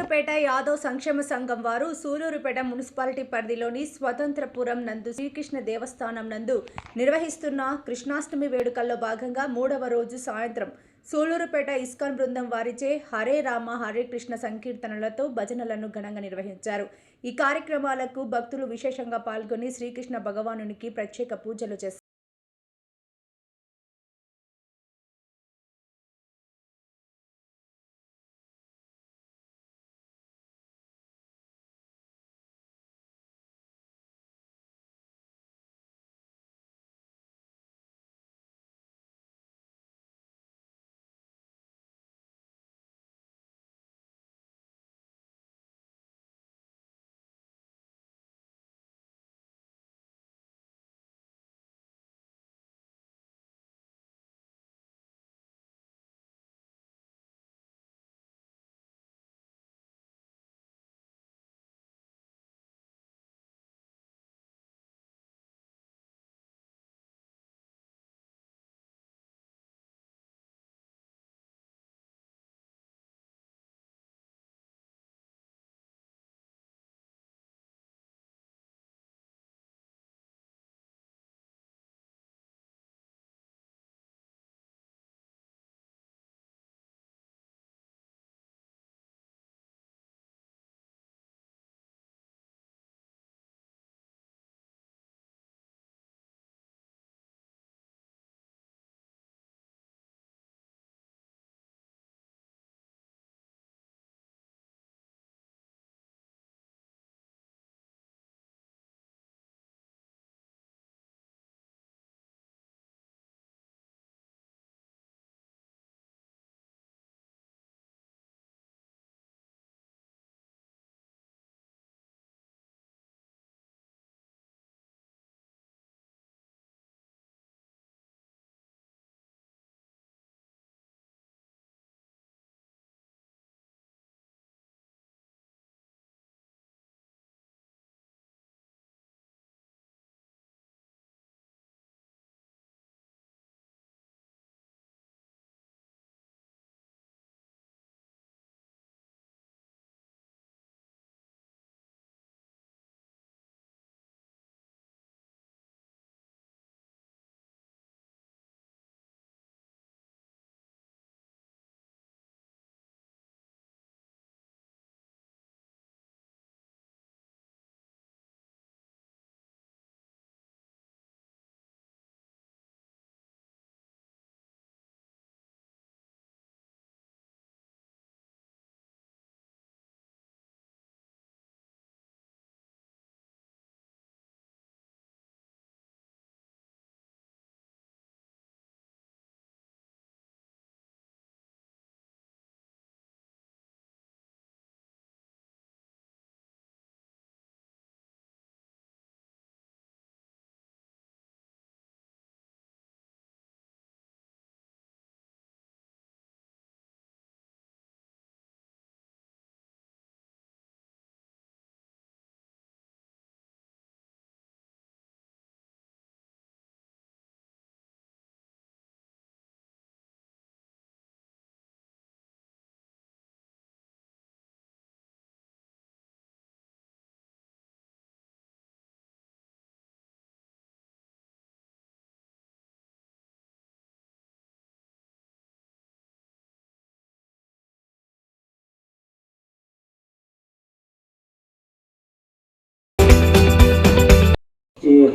సూలూరుపేట యాదవ్ సంక్షేమ సంఘం వారు సూలూరుపేట మున్సిపాలిటీ పరిధిలోని స్వతంత్రపురం నందు శ్రీకృష్ణ దేవస్థానం నందు నిర్వహిస్తున్న కృష్ణాష్టమి వేడుకల్లో భాగంగా మూడవ రోజు సాయంత్రం సూలూరుపేట ఇస్కాన్ బృందం వారిచే హరే రామ హరే కృష్ణ సంకీర్తనలతో భజనలను ఘనంగా నిర్వహించారు. ఈ కార్యక్రమాలకు భక్తులు విశేషంగా పాల్గొని శ్రీకృష్ణ భగవానునికి ప్రత్యేక పూజలు చేశారు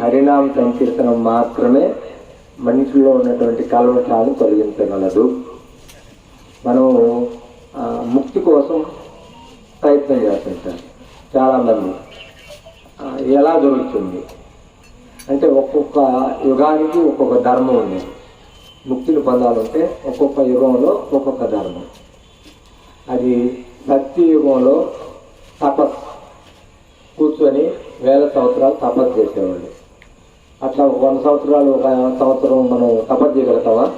హరినామ సంకీర్తనం మాత్రమే మనిషిలో ఉన్నటువంటి కల్మషాలను తొలగించగలదు. మనం ముక్తి కోసం ప్రయత్నం చేస్తుంటారు చాలామంది. ఎలా దొరుకుతుంది అంటే ఒక్కొక్క యుగానికి ఒక్కొక్క ధర్మం ఉంది. ముక్తిని పొందాలంటే ఒక్కొక్క యుగంలో ఒక్కొక్క ధర్మం. అది సత్యయుగంలో తపస్సు. కూర్చొని వేల సంవత్సరాలు తపస్సు చేసేవాళ్ళు. అట్లా వంద సంవత్సరాలు ఒక సంవత్సరం మనం తపస్సు చేయగలుగుతామా?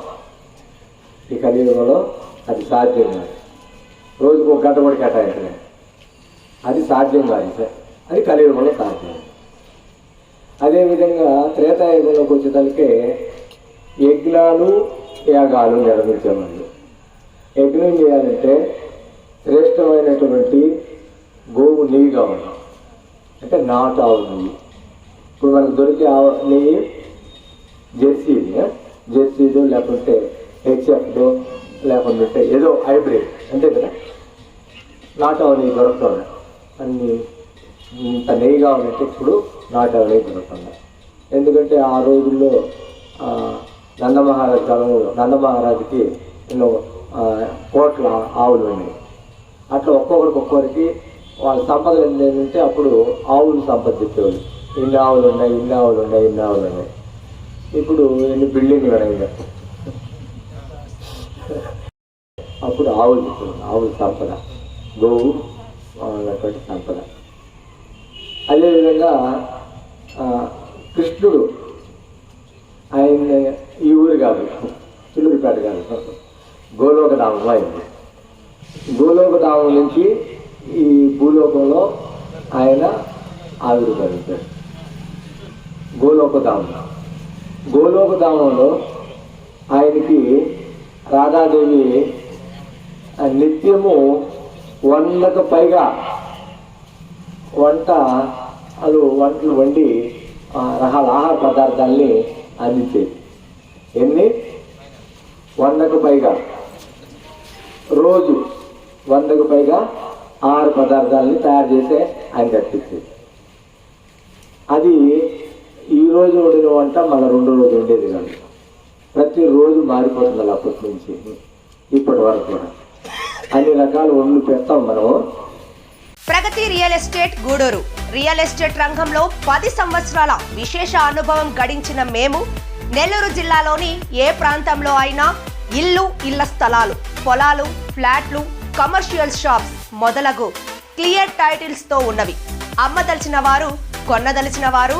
ఈ కలియుగంలో అది సాధ్యం కాదు. రోజుకు ఒక గంట కూడా కేటాయించలే. అది సాధ్యం కాదు సార్. అది కలియుగంలో సాధ్యం. అదేవిధంగా త్రేతాయుగంలోకి వచ్చేదానికి యజ్ఞాలు యాగాలు నిర్వహించేవాళ్ళు. యజ్ఞం చేయాలంటే శ్రేష్టమైనటువంటి గోవు నెయ్యి కావాలి. అంటే నాటు ఆవు నెయ్యి. ఇప్పుడు మనకు దొరికే ఆవు నెయ్యి జెర్సీది జెర్సీదో లేకుంటే హెచ్ఎఫ్దో లేకుంటే ఏదో హైబ్రిడ్. అంతే కదా? నాట్ అవన్నీ దొరుకుతుంది. అన్ని ఇంత నెయ్యి కావాలంటే ఇప్పుడు నాట్ అవన్నీ దొరుకుతుంది. ఎందుకంటే ఆ రోజుల్లో నందమహారాజ్ కాలంలో నందమహారాజుకి ఎన్నో కోట్ల ఆవులు ఉన్నాయి. అట్లా ఒక్కొక్కరికి ఒక్కొక్కరికి వాళ్ళ సంపదలు ఏంటంటే అప్పుడు ఆవులు సంపాదించేవాళ్ళు ఇన్ని ఆవులు ఉన్నాయి ఇన్ని ఆవులు ఉన్నాయి ఇన్ని ఆవులు ఉన్నాయి. ఇప్పుడు ఎన్ని బిల్డింగ్లు ఉన్నాయి అప్పుడు ఆవులు ఇప్పుడు ఆవుల సంపద. గోవు ఉన్నటువంటి సంపద. అదేవిధంగా కృష్ణుడు ఆయన ఈ ఊరు కాదు చిలుగురిపేట కాదు గోలోకధామం అయింది. గోలోకధామం నుంచి ఈ భూలోకంలో ఆయన ఆవిర్భవించాడు గోలోకధామం. గోలోకధామంలో ఆయనకి రాధాదేవి నిత్యము వందకు పైగా వంట అలు వంటలు వండి రకాల ఆహార పదార్థాల్ని అందించేది. ఎన్ని? వందకు పైగా. రోజు వందకు పైగా ఆహార పదార్థాలని తయారు చేసే ఆయన కట్టించేది అది ఈ రోజు వండిన వంట మన రెండో రోజు ఉండేది కాదు ప్రతిరోజు మారిపోతుంది అప్పటి నుంచి. ఇప్పటి వరకు కూడా. అన్ని రకాల వండ్లు పెడతాం మనము. Pragati real estate Gudur. Real estate రంగంలో పది సంవత్సరాల విశేష అనుభవం గడించిన మేము నెల్లూరు జిల్లాలోని ఏ ప్రాంతంలో అయినా ఇల్లు ఇళ్ళ స్థలాలు పొలాలు ఫ్లాట్లు కమర్షియల్ షాప్స్ మొదలగు క్లియర్ టైటిల్స్తో ఉన్నవి. అమ్మదలిచిన వారు కొన్నదలిచిన వారు